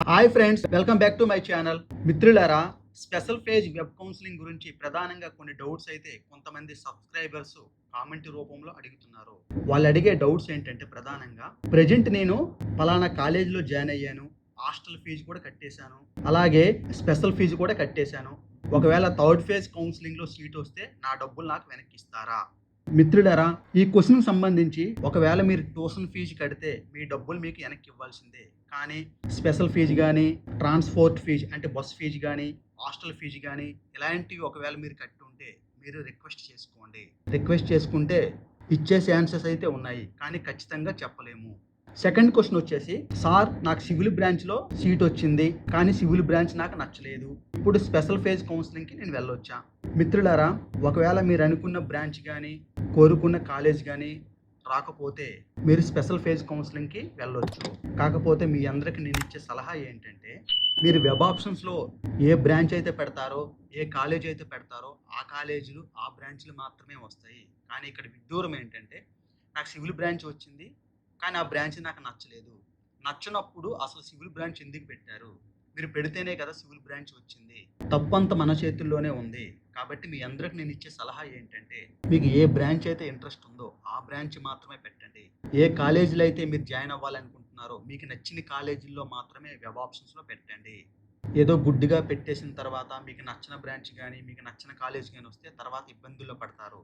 Hi friends welcome back to my channel మిత్రులారా special page web counselling గురించి ప్రధానంగా కొన్ని డౌట్స్ అయితే కొంతమంది సబ్స్క్రైబర్స్ కామెంట్ రూపంలో అడుగుతున్నారు. వాళ్ళు అడిగే డౌట్స్ ఏంటంటే ప్రధానంగా ప్రజెంట్ నేను ఫలానా కాలేజీలో జాయిన్ అయ్యాను హాస్టల్ ఫీజు కూడా కట్టేశాను అలాగే స్పెషల్ ఫీజు కూడా కట్టేశాను. ఒకవేళ థర్డ్ ఫేజ్ కౌన్సిలింగ్లో సీట్ వస్తే నా డబ్బులు నాకు వెనక్కి ఇస్తారా? మిత్రులారా ఈ క్వశ్చన్ సంబంధించి ఒకవేళ మీరు ట్యూషన్ ఫీజు కడితే మీ డబ్బులు మీకు వెనక్కి ఇవ్వాల్సిందే. కానీ స్పెషల్ ఫీజు కానీ ట్రాన్స్పోర్ట్ ఫీజు అంటే బస్ ఫీజు కానీ హాస్టల్ ఫీజు కానీ ఇలాంటివి ఒకవేళ మీరు కట్టి ఉంటే మీరు రిక్వెస్ట్ చేసుకోండి. రిక్వెస్ట్ చేసుకుంటే ఇచ్చేసే ఆన్సర్స్ అయితే ఉన్నాయి కానీ ఖచ్చితంగా చెప్పలేము. సెకండ్ క్వశ్చన్ వచ్చేసి సార్ నాకు సివిల్ బ్రాంచ్లో సీట్ వచ్చింది కానీ సివిల్ బ్రాంచ్ నాకు నచ్చలేదు. ఇప్పుడు స్పెషల్ ఫేజ్ కౌన్సిలింగ్కి నేను వెళ్ళొచ్చా? మిత్రులారా ఒకవేళ మీరు అనుకున్న బ్రాంచ్ కానీ కోరుకున్న కాలేజ్ కానీ రాకపోతే మీరు స్పెషల్ ఫేజ్ కౌన్సిలింగ్కి వెళ్ళొచ్చు. కాకపోతే మీ అందరికి నేను ఇచ్చే సలహా ఏంటంటే మీరు వెబ్ ఆప్షన్స్లో ఏ బ్రాంచ్ అయితే పెడతారో ఏ కాలేజ్ అయితే పెడతారో ఆ కాలేజీలు ఆ బ్రాంచ్లు మాత్రమే వస్తాయి. కానీ ఇక్కడ విడ్డూరం ఏంటంటే నాకు సివిల్ బ్రాంచ్ వచ్చింది కానీ ఆ బ్రాంచ్ నాకు నచ్చలేదు. నచ్చినప్పుడు అసలు సివిల్ బ్రాంచ్ ఎందుకు పెట్టారు? మీరు పెడితేనే కదా సివిల్ బ్రాంచ్ వచ్చింది. తప్పంత మన చేతుల్లోనే ఉంది. కాబట్టి మీ అందరికి నేను ఇచ్చే సలహా ఏంటంటే మీకు ఏ బ్రాంచ్ అయితే ఇంట్రెస్ట్ ఉందో ఆ బ్రాంచ్ మాత్రమే పెట్టండి. ఏ కాలేజీలో అయితే మీరు జాయిన్ అవ్వాలనుకుంటున్నారో మీకు నచ్చిన కాలేజీల్లో మాత్రమే వెబ్ ఆప్షన్స్లో పెట్టండి. ఏదో గుడ్డిగా పెట్టేసిన తర్వాత మీకు నచ్చిన బ్రాంచ్ కానీ మీకు నచ్చిన కాలేజ్ కానీ వస్తే తర్వాత ఇబ్బందుల్లో పడతారు.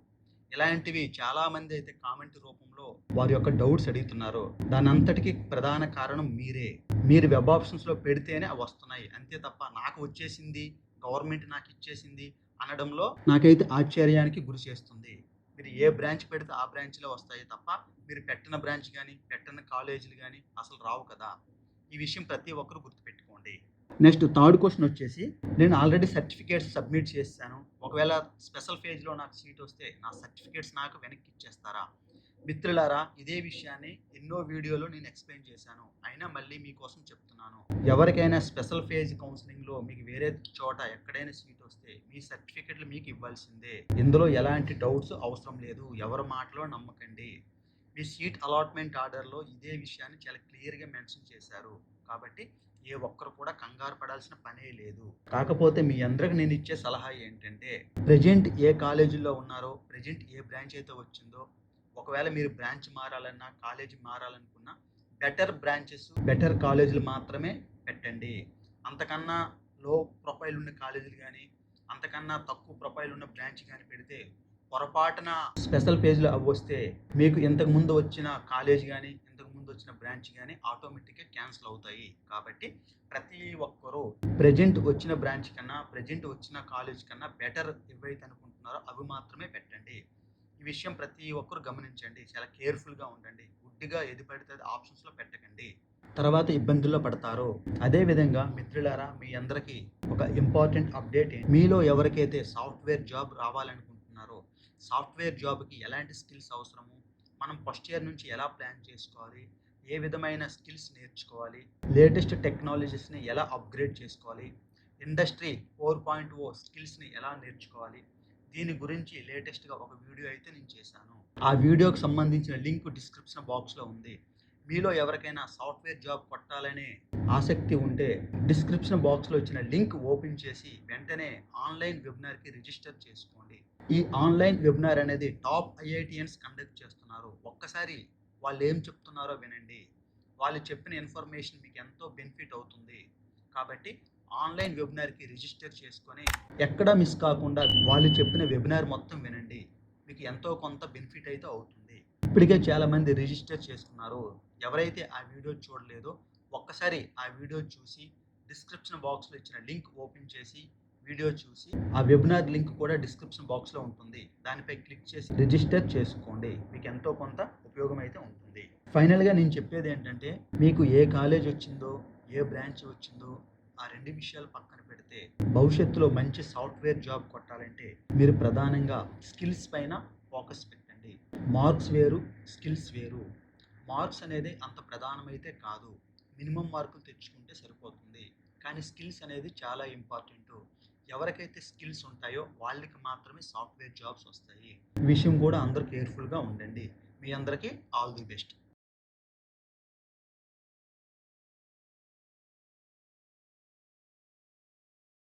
ఇలాంటివి చాలా మంది అయితే కామెంట్ రూపంలో వారి యొక్క డౌట్స్ అడుగుతున్నారు. దాని అంతటికి ప్రధాన కారణం మీరే. మీరు వెబ్ ఆప్షన్స్లో పెడితేనే అవి వస్తున్నాయి. అంతే తప్ప నాకు వచ్చేసింది గవర్నమెంట్ నాకు ఇచ్చేసింది అనడంలో నాకైతే ఆశ్చర్యానికి గురి చేస్తుంది. మీరు ఏ బ్రాంచ్ పెడితే ఆ బ్రాంచ్లో వస్తాయి తప్ప మీరు పెట్టిన బ్రాంచ్ కానీ పెట్టిన కాలేజీలు కానీ అసలు రావు కదా. ఈ విషయం ప్రతి ఒక్కరు గుర్తుపెట్టుకోండి. నెక్స్ట్ థర్డ్ క్వశ్చన్ వచ్చేసి నేను ఆల్రెడీ సర్టిఫికేట్స్ సబ్మిట్ చేశాను. ఒకవేళ స్పెషల్ ఫేజ్లో నాకు సీట్ వస్తే నా సర్టిఫికేట్స్ నాకు వెనక్కి ఇచ్చేస్తారా? మిత్రులారా ఇదే విషయాన్ని ఎన్నో వీడియోలో నేను ఎక్స్ప్లెయిన్ చేశాను. అయినా మళ్ళీ మీకోసం చెప్తున్నాను. ఎవరికైనా స్పెషల్ ఫేజ్ కౌన్సిలింగ్లో మీకు వేరే చోట ఎక్కడైనా సీట్ వస్తే మీ సర్టిఫికెట్లు మీకు ఇవ్వాల్సిందే. ఇందులో ఎలాంటి డౌట్స్ అవసరం లేదు. ఎవరి మాటలో నమ్మకండి. మీ సీట్ అలాట్మెంట్ ఆర్డర్లో ఇదే విషయాన్ని చాలా క్లియర్గా మెన్షన్ చేశారు. కాబట్టి ఏ ఒక్కరు కూడా కంగారు పడాల్సిన పనే లేదు. కాకపోతే మీ అందరికి నేను ఇచ్చే సలహా ఏంటంటే ప్రజెంట్ ఏ కాలేజీలో ఉన్నారో ప్రజెంట్ ఏ బ్రాంచ్ అయితే వచ్చిందో ఒకవేళ మీరు బ్రాంచ్ మారాలన్నా కాలేజీ మారాలనుకున్నా బెటర్ బ్రాంచెస్ బెటర్ కాలేజీలు మాత్రమే పెట్టండి. అంతకన్నా లో ప్రొఫైల్ ఉన్న కాలేజీలు కానీ అంతకన్నా తక్కువ ప్రొఫైల్ ఉన్న బ్రాంచ్ కానీ పెడితే పొరపాటున స్పెషల్ పేజ్లో అవి వస్తే మీకు ఇంతకుముందు వచ్చిన కాలేజ్ కానీ ముందు వచ్చిన బ్రాంచ్ కానీ ఆటోమేటిక్గా క్యాన్సిల్ అవుతాయి. కాబట్టి ప్రతి ఒక్కరూ ప్రజెంట్ వచ్చిన బ్రాంచ్ కన్నా ప్రజెంట్ వచ్చిన కాలేజ్ కన్నా బెటర్ ఏవైతే అనుకుంటున్నారో అవి మాత్రమే పెట్టండి. ఈ విషయం ప్రతి ఒక్కరు గమనించండి. చాలా కేర్ఫుల్గా ఉండండి. గుడ్డిగా ఏది పడితే అది ఆప్షన్స్లో పెట్టకండి. తర్వాత ఇబ్బందుల్లో పడతారు. అదేవిధంగా మిత్రులారా మీ అందరికీ ఒక ఇంపార్టెంట్ అప్డేట్ మీలో ఎవరికైతే సాఫ్ట్వేర్ జాబ్ రావాలనుకుంటున్నారో సాఫ్ట్వేర్ జాబ్కి ఎలాంటి స్కిల్స్ అవసరము? మనం ఫస్ట్ ఇయర్ నుంచి ఎలా ప్లాన్ చేసుకోవాలి? ఏ విధమైన స్కిల్స్ నేర్చుకోవాలి? లేటెస్ట్ టెక్నాలజీస్ని ఎలా అప్గ్రేడ్ చేసుకోవాలి? ఇండస్ట్రీ ఫోర్ పాయింట్ ఓ స్కిల్స్ని ఎలా నేర్చుకోవాలి? దీని గురించి లేటెస్ట్గా ఒక వీడియో అయితే నేను చేశాను. ఆ వీడియోకి సంబంధించిన లింక్ డిస్క్రిప్షన్ బాక్స్లో ఉంది. మీలో ఎవరికైనా సాఫ్ట్వేర్ జాబ్ కొట్టాలనే ఆసక్తి ఉంటే డిస్క్రిప్షన్ బాక్స్లో ఇచ్చిన లింక్ ఓపెన్ చేసి వెంటనే ఆన్లైన్ వెబినార్కి రిజిస్టర్ చేసుకోండి. ఈ ఆన్లైన్ వెబినార్ అనేది టాప్ ఐఐటిఎన్స్ కండక్ట్ చేస్తున్నారు. ఒక్కసారి వాళ్ళు ఏం చెప్తున్నారో వినండి. వాళ్ళు చెప్పిన ఇన్ఫర్మేషన్ మీకు ఎంతో బెనిఫిట్ అవుతుంది. కాబట్టి ఆన్లైన్ వెబినార్కి రిజిస్టర్ చేసుకొని ఎక్కడ మిస్ కాకుండా వాళ్ళు చెప్పిన వెబినార్ మొత్తం వినండి. మీకు ఎంతో కొంత బెనిఫిట్ అయితే అవుతుంది. ఇప్పటికే చాలామంది రిజిస్టర్ చేసుకున్నారు. ఎవరైతే ఆ వీడియో చూడలేదో ఒక్కసారి ఆ వీడియో చూసి డిస్క్రిప్షన్ బాక్స్లో ఇచ్చిన లింక్ ఓపెన్ చేసి వీడియో చూసి ఆ వెబినార్ లింక్ కూడా డిస్క్రిప్షన్ బాక్స్లో ఉంటుంది. దానిపై క్లిక్ చేసి రిజిస్టర్ చేసుకోండి. మీకు ఎంతో కొంత ఉపయోగం అయితే ఉంటుంది. ఫైనల్గా నేను చెప్పేది ఏంటంటే మీకు ఏ కాలేజ్ వచ్చిందో ఏ బ్రాంచ్ వచ్చిందో ఆ రెండు విషయాలు పక్కన పెడితే భవిష్యత్తులో మంచి సాఫ్ట్వేర్ జాబ్ కొట్టాలంటే మీరు ప్రధానంగా స్కిల్స్ పైన ఫోకస్ పెట్టండి. మార్క్స్ వేరు స్కిల్స్ వేరు. మార్క్స్ అనేది అంత ప్రధానమైతే కాదు. మినిమం మార్కులు తెచ్చుకుంటే సరిపోతుంది. కానీ స్కిల్స్ అనేది చాలా ఇంపార్టెంట్. ఎవరికైతే స్కిల్స్ ఉంటాయో వాళ్ళకి మాత్రమే సాఫ్ట్వేర్ జాబ్స్ వస్తాయి. విషయం కూడా అందరూ కేర్ఫుల్గా ఉండండి. మీ అందరికీ ఆల్ ది బెస్ట్.